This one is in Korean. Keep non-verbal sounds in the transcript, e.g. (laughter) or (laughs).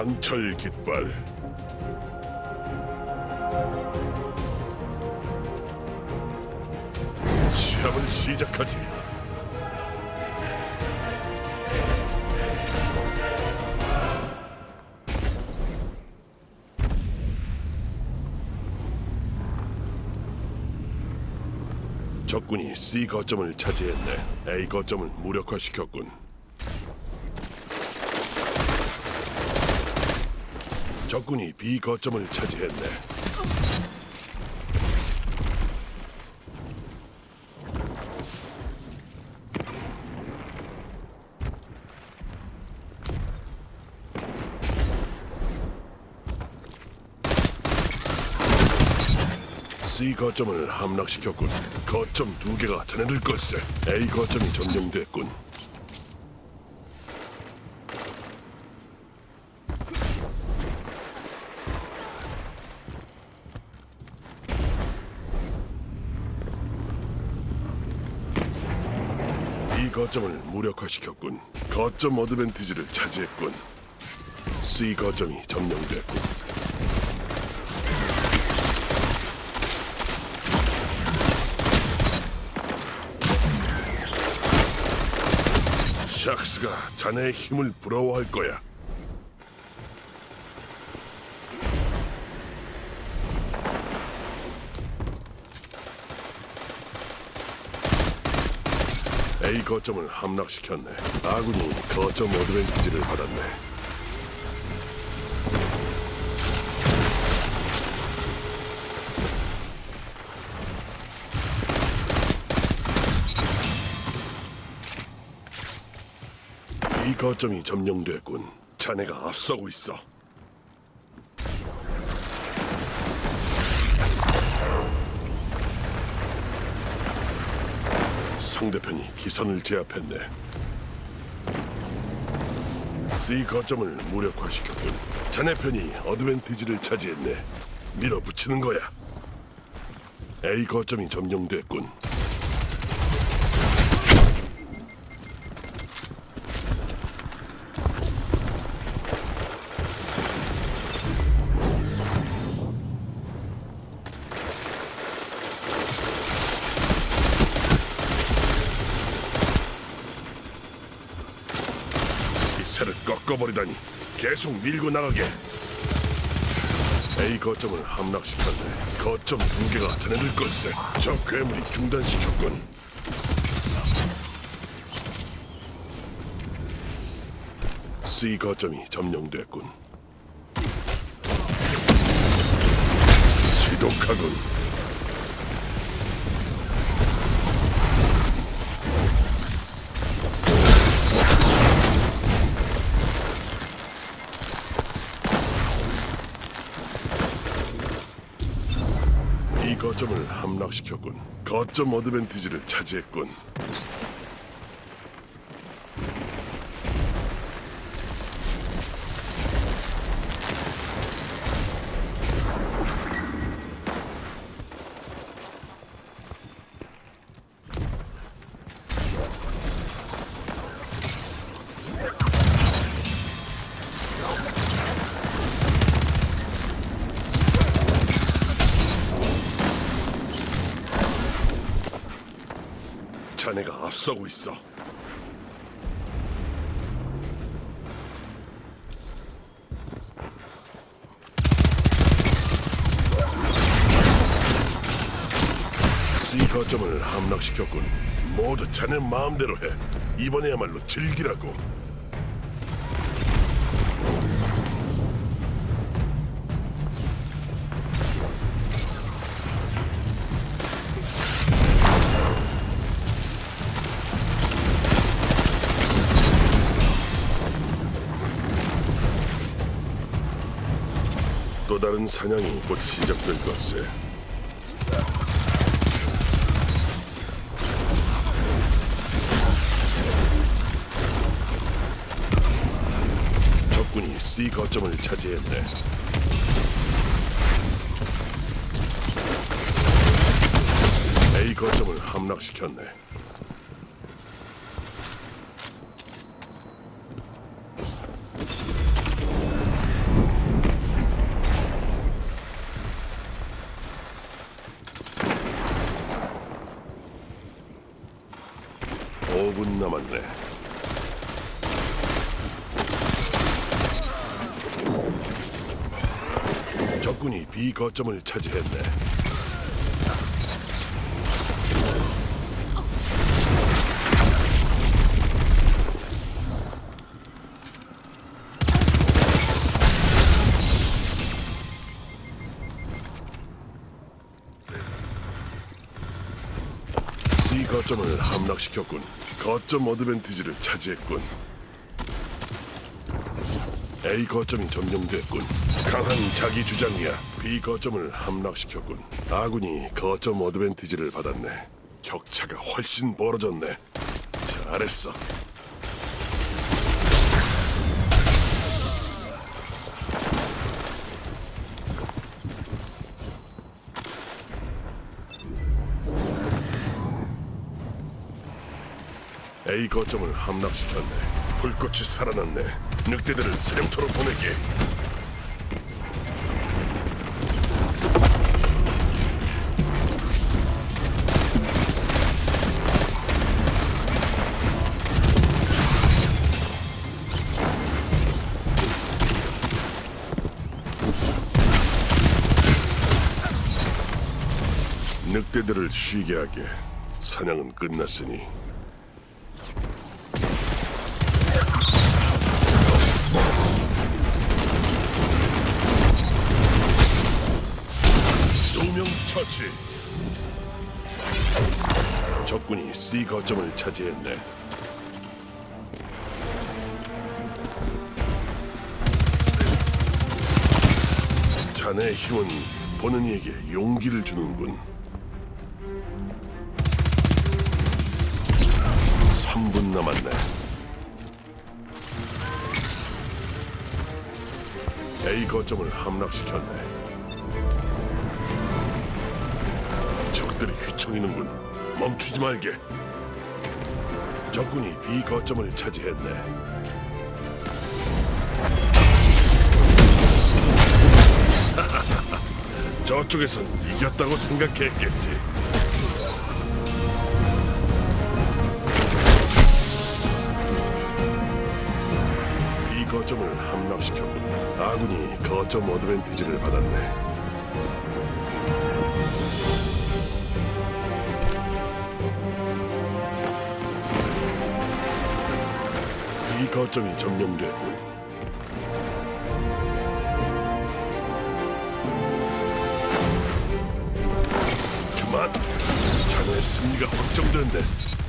강철 깃발. 시합을 시작하지. 적군이 C 거점을 차지했네. A 거점을 무력화시켰군 적군이 B 거점을 차지했네. 거점을 함락시켰군. 거점 두 개가 자네들 걸세. A 거점이 점령됐군. 이 거점을 무력화시켰군. 거점 어드밴티지를 차지했군. C 거점이 점령됐군. 샥스가 자네의 힘을 부러워할 거야. A 거점을 함락시켰네. 아군이 거점 어드밴티지를 받았네. 이 거점이 점령됐군. 자네가 앞서고 있어. 상대편이 기선을 제압했네. C 거점을 무력화시켰군. 자네 편이 어드밴티지를 차지했네. 밀어붙이는 거야. A 거점이 점령됐군. 기세를 꺾어버리다니 계속 밀고 나가게. A 거점을 함락시켰네. 거점 두 개가 자네들 걸세. 저 괴물이 중단시켰군. C 거점이 점령됐군. 지독하군 거점을 함락시켰군. 거점 어드밴티지를 차지했군. 앞서고 있어. 거점을 함락시켰군. 모두 자네 마음대로 해. 이번에야말로 즐기라고. 또 다른 사냥이 곧 시작될 것세. 적군이 C 거점을 차지했네. A 거점을 함락시켰네. 남았네. 적군이 B 거점을 차지했네. C 거점을 함락시켰군. 거점 어드밴티지를 차지했군. A 거점이 점령됐군. 강한 자기 주장이야. B 거점을 함락시켰군. 아군이 거점 어드밴티지를 받았네. 격차가 훨씬 벌어졌네. 잘했어. A 거점을 함락시켰네. 불꽃이 살아났네. 늑대들을 사령터로 보내게. 늑대들을 쉬게 하게. 사냥은 끝났으니 처치. 적군이 C 거점을 차지했네. 자네의 힘은 보는 이에게 용기를 주는군. 3분 남았네. A 거점을 함락시켰네. 적들이 휘청이는군. 멈추지 말게. 적군이 B 거점을 차지했네. (laughs) 저쪽에선 이겼다고 생각했겠지. B 거점을 함락시켰군. 아군이 거점 어드밴티지를 받았네. 이 거점이 점령됐군. 그만. 자네의 승리가 확정된대.